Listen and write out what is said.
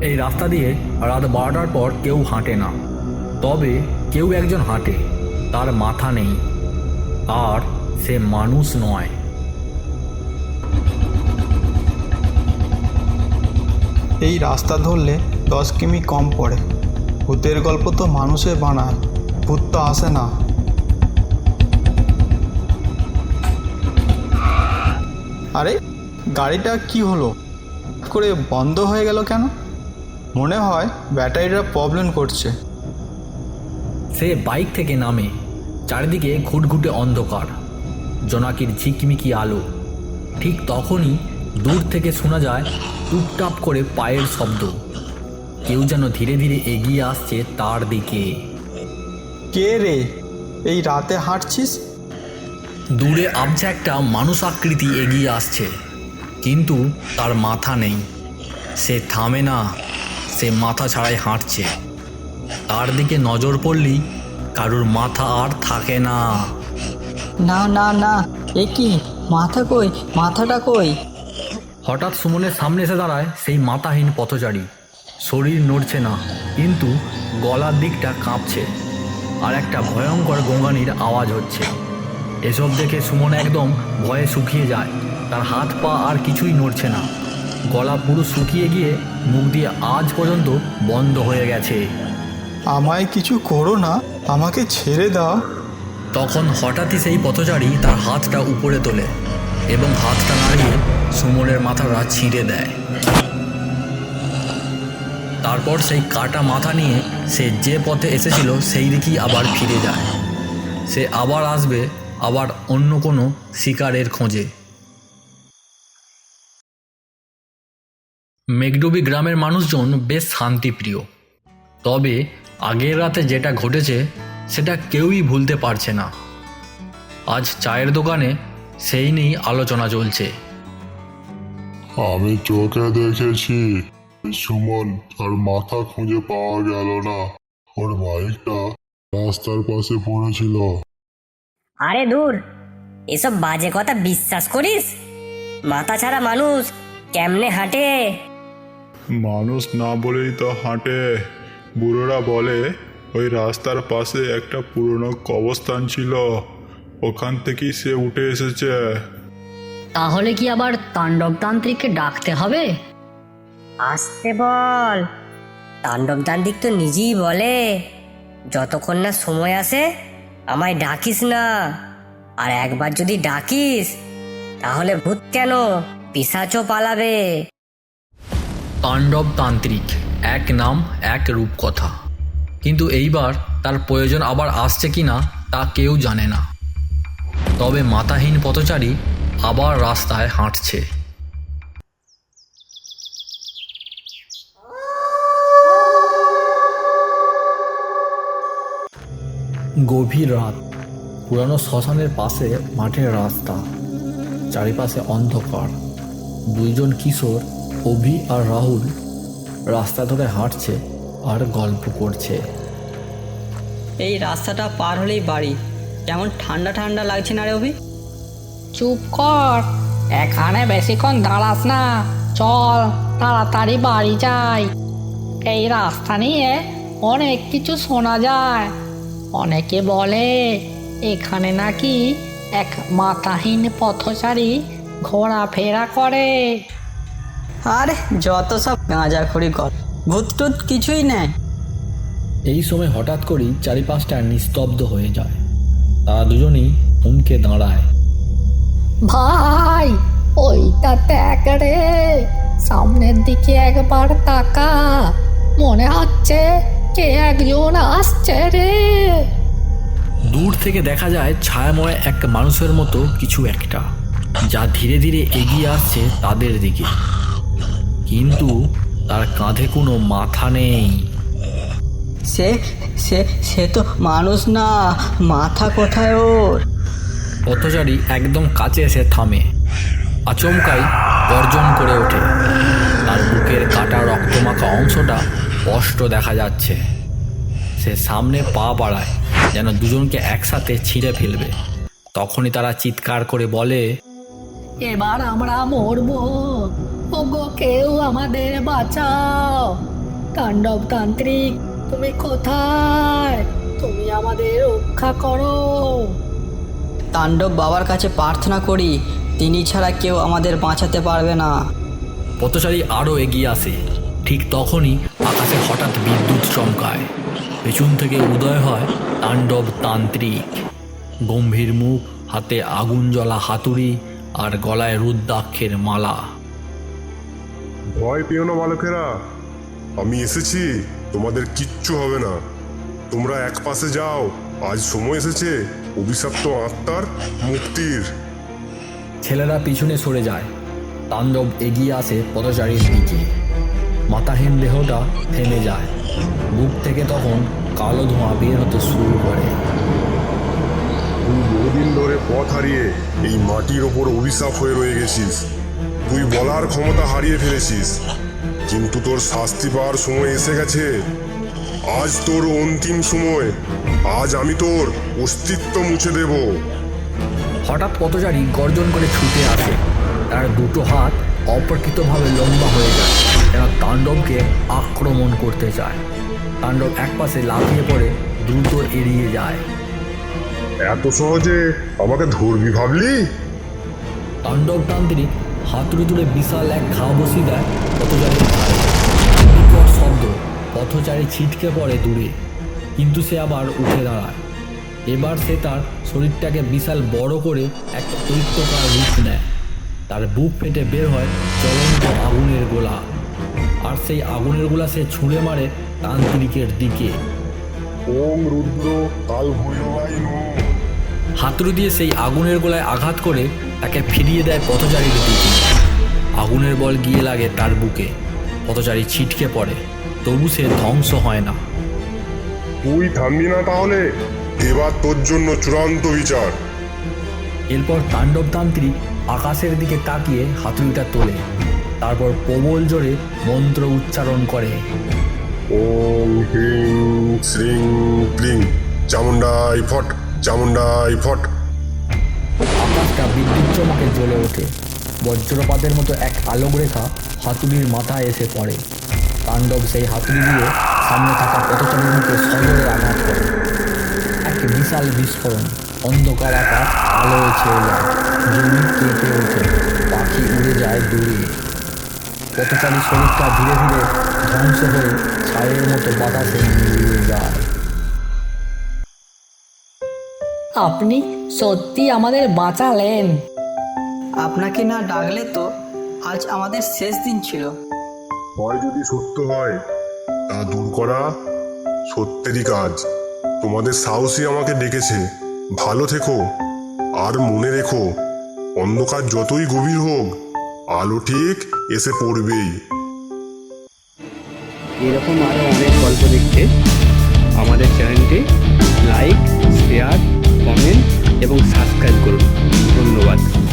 এই রাস্তা দিয়ে রাত বারোটার পর কেউ হাঁটে না। তবে কেউ একজন হাঁটে, তার মাথা নেই। আর সে মানুষ নয়। এই রাস্তা ধরলে দশ কিমি কম পড়ে। ভূতের গল্প তো মানুষে বানায়, ভূত তো আসে না। আরে, গাড়িটা কি হলো? করে বন্ধ হয়ে গেল কেন? মনে হয় ব্যাটারিটা প্রবলেম করছে। সে বাইক থেকে নামে চারিদিকে ঘুটঘুটে অন্ধকার। জোনাকির ঝিকমিকি আলো। ঠিক তখনই দূর থেকে শোনা যায় টুপটাপ করে পায়ের শব্দ। কেউ যেন ধীরে ধীরে এগিয়ে আসছে তার দিকে। কে রে? এই রাতে হাঁটছিস? দূরে আবছা একটা মানুষ আকৃতি এগিয়ে আসছে কিন্তু তার মাথা নেই। সে থামে না। সে মাথা ছাড়াই হাঁটছে। তার দিকে নজর পড়লেই কারুর মাথা আর থাকে না। না না না এ কি? মাথা কই? মাথাটা কই? হঠাৎ সুমনের সামনে এসে দাঁড়ায় সেই মাথাহীন পথচারী। শরীর নড়ছে না কিন্তু গলার দিকটা কাঁপছে আর একটা ভয়ঙ্কর গঙ্গানির আওয়াজ হচ্ছে। এসব দেখে সুমন একদম ভয়ে শুকিয়ে যায় তার হাত পা আর কিছুই নড়ছে না। গলা পুরো শুকিয়ে গিয়ে মুখ দিয়ে আজ পর্যন্ত বন্ধ হয়ে গেছে। আমায় কিছু করো না আমাকে ছেড়ে দাও। তখন হঠাৎই সেই পথচারী তার হাতটা উপরে তোলে এবং হাতটা নাড়িয়ে সুমনের মাথাটা ছিঁড়ে দেয়। তারপর সেই কাটা মাথা নিয়ে সে যে পথে এসেছিল সেই দিকেই আবার ফিরে যায়। সে আবার আসবে আবার অন্য কোনো শিকারের খোঁজে। মেঘডুবি গ্রামের মানুষজন বেশ শান্তিপ্রিয়। তবে আগের রাতে যেটা ঘটেছে সেটা কেউই ভুলতে পারছে না। আজ চায়ের দোকানে সেই নিয়েই আলোচনা চলছে। আমি চোখে দেখেছি। সুমন তার মাথা খুঁজে পাওয়া গেল না। ওর বাইকটা রাস্তার পাশে পড়েছিল। আরে দূর এসব বাজে কথা বিশ্বাস করিস? মাথা ছাড়া মানুষ কেমনে হাঁটে? মানুষ না বলেই তো হাঁটে। বুড়োরা বলে ওই রাস্তার পাশে একটা পুরনো কবস্থান ছিল। ওখান থেকেই সে উঠে এসেছে। তাহলে কি আবার তাণ্ডবতান্ত্রিককে ডাকতে হবে? আসতে বল। তাণ্ডবতান্ত্রিক তো নিজেই বলে যতক্ষণ না সময় আসে আমায় ডাকিস না। আর একবার যদি ডাকিস তাহলে ভূত কেন? পিসাচও পালাবে। তাণ্ডব তান্ত্রিক এক নাম, এক রূপকথা। কিন্তু এইবার তার প্রয়োজন আবার আসছে কি না তা কেউ জানে না। তবে মাতাহীন পথচারী আবার রাস্তায় হাঁটছে। গভীর রাত, পুরানো শ্মশানের পাশে মাঠের রাস্তা, চারিপাশে অন্ধকার। দুইজন কিশোর অভি আর রাহুল রাস্তা ধরে হাঁটছে আর গল্প করছে। এই রাস্তাটা পার হলেই বাড়ি। কেমন ঠান্ডা ঠান্ডা লাগছে না রে অভি? চুপ কর। এখানে বেশিক্ষণ দাঁড়াস না। চল তাড়াতাড়ি বাড়ি যাই। এই রাস্তা নিয়ে অনেক কিছু শোনা যায়। অনেকে বলে এখানে নাকি এক মাথাহীন পথচারী ঘোরাফেরা করে। আরে যত সব গাঁজাখড়ি কর। ভূত টুত কিছুই নেই। এই সময় হঠাৎ করেই চারিপাশটা নিস্তব্ধ হয়ে যায়। তারা দুজনেই হুমকে দাঁড়ায়। ভাই ওইটা দেখ রে। সামনের দিকে একবার তাকা। মনে হচ্ছে কে একজন আসছে রে। দূর থেকে দেখা যায় ছায়াময় এক মানুষের মতো কিছু একটা যা ধীরে ধীরে এগিয়ে আসছে তাদের দিকে। কিন্তু তার কাঁধে কোনো মাথা নেই। সে সে সে তো মানুষ না মাথা কোথায় ওর? পথচারী একদম কাছে এসে থামে। আচমকাই গর্জন করে ওঠে। তার বুকের কাটা রক্তমাখা অংশটা স্পষ্ট দেখা যাচ্ছে। সে সামনে পা বাড়ায় যেন দুজনকে একসাথে ছিঁড়ে ফেলবে। তখনই তারা চিৎকার করে বলে এবার আমরা মরবো। ওগো কেউ আমাদের বাঁচাও। তাণ্ডব তান্ত্রিক তুমি কোথায়? তুমি আমাদের রক্ষা করো। তাণ্ডব বাবার কাছে প্রার্থনা করি তিনি ছাড়া কেউ আমাদের বাঁচাতে পারবে না। পথচারী আরও এগিয়ে আসে। ঠিক তখনই আকাশে হঠাৎ বিদ্যুৎ চমকায়। পেছন থেকে উদয় হয় তাণ্ডব তান্ত্রিক। গম্ভীর মুখ হাতে আগুন জ্বলা হাতুড়ি আর গলায় রুদ্রাক্ষের মালা। ভয় পেও না বালকেরা আমি এসেছি তোমাদের কিচ্ছু হবে না। তোমরা এক পাশে যাও আজ সময় এসেছে অভিশপ্ত আত্মার মুক্তির। ছেলেরা পিছনে সরে যায়। তাণ্ডব এগিয়ে আসে পথচারীর দিকে। মাথাহীন দেহটা থেমে যায়। বুক থেকে তখন কালো ধোঁয়া বের হতে শুরু করে। তুই বহুদিন ধরে পথ হারিয়ে এই মাটির ওপর অভিশাপ হয়ে রয়ে গেছিস। তুই বলার ক্ষমতা হারিয়ে ফেলেছিস। কিন্তু তোর শাস্তি পাওয়ার সময় এসে গেছে। আজ তোর অন্তিম সময়। আজ আমি তোর অস্তিত্ব মুছে দেব। হঠাৎ পথচারী গর্জন করে ছুটে আসে। তার দুটো হাত অপ্রকৃতভাবে লম্বা হয়ে যায়। যেন তাণ্ডবকে আক্রমণ করতে চায়। তাণ্ডব একপাশে লাফিয়ে পড়ে দ্রুত এড়িয়ে যায়। এত সহজে আমাকে ধরবি ভাবলি? তাণ্ডব তান্ত্রিক হাতুড়ি তুলে বিশাল এক বসিয়ে দেয় পথচারীর শব্দ, পথচারী ছিটকে পড়ে দূরে, কিন্তু সে আবার উঠে দাঁড়ায়। এবার সে তার শরীরটাকে বিশাল বড় করে এক দৈত্যকার রূপ নেয়। তার বুক ফেটে বের হয় জ্বলন্ত আগুনের গোলা। আর সেই আগুনের গোলা সে ছুঁড়ে মারে তান্ত্রিকের দিকে। ওম রুদ্র কাল ভৈরবাই হাতুড়ি দিয়ে সেই আগুনের গোলায় আঘাত করে তাকে ফিরিয়ে দেয় পথচারীর দিকে আগুনের বল গিয়ে লাগে তার বুকে। পথচারী ছিটকে পড়ে। তবু সে ধ্বংস হয় না। তুই থামবি না তাহলে? এবার তোর জন্য চূড়ান্ত বিচার। এরপর তাণ্ডবতান্ত্রিক আকাশের দিকে তাকিয়ে হাতুড়িটা তোলে। তারপর প্রবল জোরে মন্ত্র উচ্চারণ করে। ওম হিং শ্রিং ক্লিং। চামুন্ডাই ফট। চামুন্ডাই ফট। আকাশটা বিদ্যুৎ চমকে জ্বলে ওঠে। বজ্রপাতের মতো এক আলোক রেখা হাতুড়ির মাথায় এসে পড়ে। তাণ্ডব সেই হাতুড়ি দিয়ে সামনে থাকা পথচারীর মুখে সজোরে আঘাত করে। এক বিশাল বিস্ফোরণ। অন্ধকার আকাশ আলোয় ছেয়ে যায়। জমি কেঁপে ওঠে। পাখি উড়ে যায় দূরে। পথচারী শরীরটা ধীরে ধীরে ধ্বংস হয়ে ছায়ের মতো বাতাসে মিলিয়ে যায়। আপনি সত্যি আমাদের বাঁচালেন। আপনাকে না ডাকলে তো আজ আমাদের শেষ দিন ছিল। ভয় যদি সত্য হয় তা দূর করা সত্যেরই কাজ। তোমাদের সাহসী আমাকে ডেকেছে। ভালো থেকো আর মনে রেখো অন্ধকার যতই গভীর হোক আলো ঠিক এসে পড়বেই। এরকম আরও অনেক গল্প দেখতে আমাদের চ্যানেলটি লাইক শেয়ার থামেন এবং সাবস্ক্রাইব করুন। ধন্যবাদ।